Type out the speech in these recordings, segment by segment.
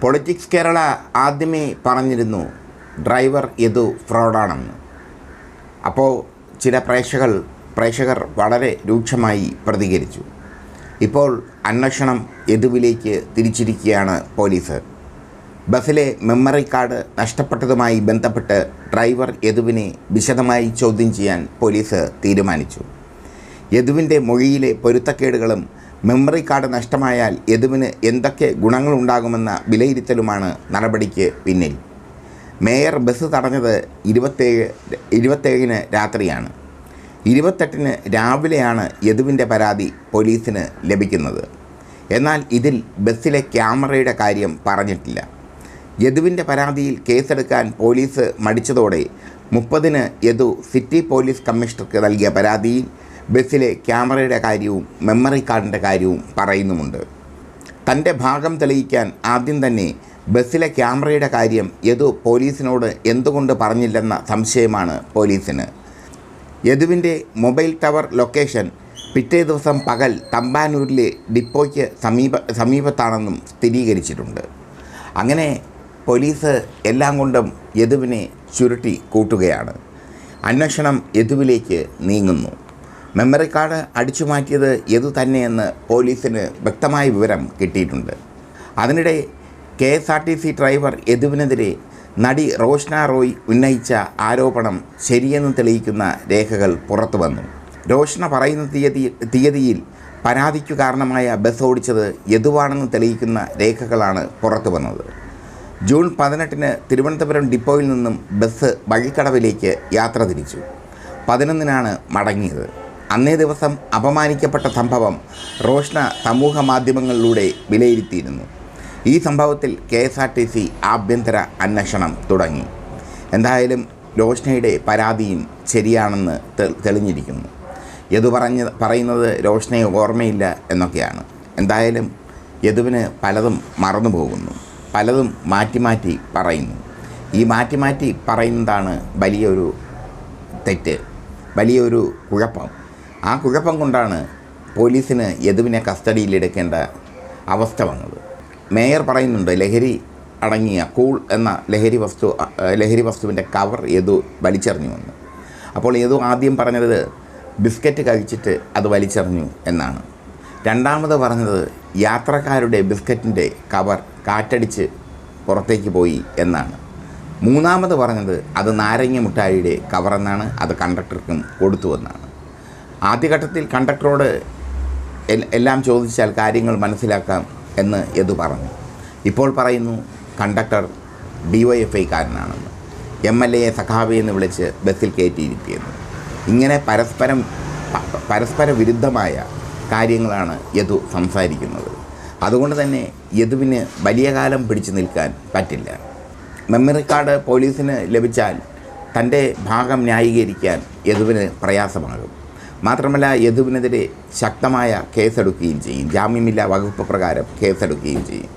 Politics Kerala ആദ്യമേ പറഞ്ഞിരുന്നു driver Yadu ഫ്രോഡാണെന്ന് അപ്പോൾ ചില പ്രേക്ഷകർ പ്രേക്ഷകർ വളരെ രൂക്ഷമായി പ്രതികരിച്ചു. ഇപ്പോൾ അന്വേഷണം യദുവിലേക്ക് തിരിച്ചിരിക്കുകയാണ് പോലീസ്. ബസ്സിലെ മെമ്മറി കാർഡ് നഷ്ടപ്പെട്ടതുമായി ബന്ധപ്പെട്ട് ഡ്രൈവർ യദുവിനെ വിശദമായി ചോദ്യം ചെയ്യാൻ പോലീസ് തീരുമാനിച്ചു. യദുവിന്റെ മൊഴിയിലെ പൊരുത്തക്കേടുകളും മെമ്മറി കാർഡ് നഷ്ടമായാൽ യദുവിന് എന്തൊക്കെ ഗുണങ്ങളുണ്ടാകുമെന്ന വിലയിരുത്തലുമാണ് നടപടിക്ക് പിന്നിൽ. മേയർ ബസ് തടഞ്ഞത് ഇരുപത്തേഴ് ഇരുപത്തേഴിന് രാത്രിയാണ്. ഇരുപത്തെട്ടിന് രാവിലെയാണ് യദുവിന്റെ പരാതി പോലീസിന് ലഭിക്കുന്നത്. എന്നാൽ ഇതിൽ ബസ്സിലെ ക്യാമറയുടെ കാര്യം പറഞ്ഞിട്ടില്ല. യദുവിന്റെ പരാതിയിൽ കേസെടുക്കാൻ പോലീസ് മടിച്ചതോടെ മുപ്പതിന് യദു സിറ്റി പോലീസ് കമ്മീഷണർക്ക് നൽകിയ പരാതിയിൽ ബസ്സിലെ ക്യാമറയുടെ കാര്യവും മെമ്മറി കാർഡിന്റെ കാര്യവും പറയുന്നുമുണ്ട്. തന്റെ ഭാഗം തെളിയിക്കാൻ ആദ്യം തന്നെ ബസ്സിലെ ക്യാമറയുടെ കാര്യം യദു പോലീസിനോട് എന്തുകൊണ്ട് പറഞ്ഞില്ലെന്ന സംശയമാണ് പോലീസിന്. യദുവിന്റെ മൊബൈൽ ടവർ ലൊക്കേഷൻ പിറ്റേ ദിവസം പകൽ തമ്പാനൂരിലെ ഡിപ്പോയ്ക്ക് സമീപ സമീപത്താണെന്നും സ്ഥിരീകരിച്ചിട്ടുണ്ട്. അങ്ങനെ പോലീസ് എല്ലാം കൊണ്ടും യദുവിനെ ചുരുട്ടി കൂട്ടുകയാണ്. അന്വേഷണം യദുവിലേക്ക് നീങ്ങുന്നു. മെമ്മറി കാർഡ് അടിച്ചു മാറ്റിയത് എതു തന്നെയെന്ന് പോലീസിന് വ്യക്തമായ വിവരം കിട്ടിയിട്ടുണ്ട്. അതിനിടെ K S R T C driver യദുവിനെതിരെ നടി റോഷ്ന റോയ് ഉന്നയിച്ച ആരോപണം ശരിയെന്ന് തെളിയിക്കുന്ന രേഖകൾ പുറത്തു വന്നു. റോഷ്ന പറയുന്ന തീയതി തീയതിയിൽ പരാതിക്കു കാരണമായ ബസ് ഓടിച്ചത് യദുവാണെന്ന് തെളിയിക്കുന്ന രേഖകളാണ് പുറത്തു വന്നത്. ജൂൺ പതിനെട്ടിന് തിരുവനന്തപുരം ഡിപ്പോയിൽ നിന്നും ബസ് വഴിക്കടവിലേക്ക് യാത്ര തിരിച്ചു. പതിനൊന്നിനാണ് മടങ്ങിയത്. അന്നേ ദിവസം അപമാനിക്കപ്പെട്ട സംഭവം റോഷ്ന സമൂഹ മാധ്യമങ്ങളിലൂടെ വിലയിരുത്തിയിരുന്നു. ഈ സംഭവത്തിൽ K S R T C ആഭ്യന്തര അന്വേഷണം തുടങ്ങി. എന്തായാലും റോഷ്നയുടെ പരാതിയും ശരിയാണെന്ന് തെളിഞ്ഞിരിക്കുന്നു. യദു പറഞ്ഞ പറയുന്നത് റോഷ്നയെ ഓർമ്മയില്ല എന്നൊക്കെയാണ്. എന്തായാലും യദുവിന് പലതും മറന്നു പോകുന്നു. പലതും മാറ്റി മാറ്റി പറയുന്നു. ഈ മാറ്റി മാറ്റി പറയുന്നതാണ് വലിയൊരു തെറ്റ് വലിയൊരു കുഴപ്പം. ആ കുഴപ്പം കൊണ്ടാണ് പോലീസിന് യദുവിനെ കസ്റ്റഡിയിലെടുക്കേണ്ട അവസ്ഥ വന്നത്. മേയർ പറയുന്നുണ്ട് ലഹരി അടങ്ങിയ കൂൾ എന്ന ലഹരി വസ്തു ലഹരി വസ്തുവിന്റെ കവർ യദു വലിച്ചെറിഞ്ഞു എന്ന്. അപ്പോൾ യദു ആദ്യം പറഞ്ഞത് ബിസ്ക്കറ്റ് കഴിച്ചിട്ട് അത് വലിച്ചെറിഞ്ഞു എന്നാണ്. രണ്ടാമത് പറഞ്ഞത് യാത്രക്കാരുടെ ബിസ്ക്കറ്റിന്റെ കവർ കാറ്റടിച്ച് പുറത്തേക്ക് പോയി എന്നാണ്. മൂന്നാമത് പറഞ്ഞത് അത് നാരങ്ങ മുട്ടായിയുടെ കവറെന്നാണ് അത് കണ്ടക്ടർക്കും കൊടുത്തു കൊടുത്തുവെന്നാണ് ആദ്യഘട്ടത്തിൽ കണ്ടക്ടറോട് എല്ലാം ചോദിച്ചാൽ കാര്യങ്ങൾ മനസ്സിലാക്കാം എന്ന് യദു പറഞ്ഞു. ഇപ്പോൾ പറയുന്നു കണ്ടക്ടർ ഡി വൈ എഫ് ഐക്കാരനാണെന്ന് എം എൽ എയെ സഖാബി എന്ന് വിളിച്ച് ബസ്സിൽ കയറ്റിയിരിക്കുന്നു. ഇങ്ങനെ പരസ്പരം പരസ്പര വിരുദ്ധമായ കാര്യങ്ങളാണ് യദു സംസാരിക്കുന്നത്. അതുകൊണ്ട് തന്നെ യദുവിന് വലിയ കാലം പിടിച്ചു നിൽക്കാൻ പറ്റില്ല. മെമ്മറി കാർഡ് പോലീസിന് ലഭിച്ചാൽ തന്റെ ഭാഗം ന്യായീകരിക്കാൻ യദുവിന് പ്രയാസമാകും. മാത്രമല്ല യദുവിനെതിരെ ശക്തമായ കേസെടുക്കുകയും ചെയ്യും. ജാമ്യമില്ലാ വകുപ്പ് പ്രകാരം കേസെടുക്കുകയും ചെയ്യും.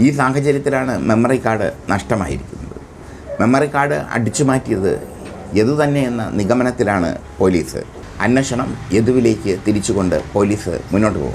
ഈ സാഹചര്യത്തിലാണ് മെമ്മറി കാർഡ് നഷ്ടമായിരിക്കുന്നത്. മെമ്മറി കാർഡ് അടിച്ചു മാറ്റിയത് യദു തന്നെ എന്ന നിഗമനത്തിലാണ് പോലീസ്. അന്വേഷണം യദുവിലേക്ക് തിരിച്ചുകൊണ്ട് പോലീസ് മുന്നോട്ട് പോകും.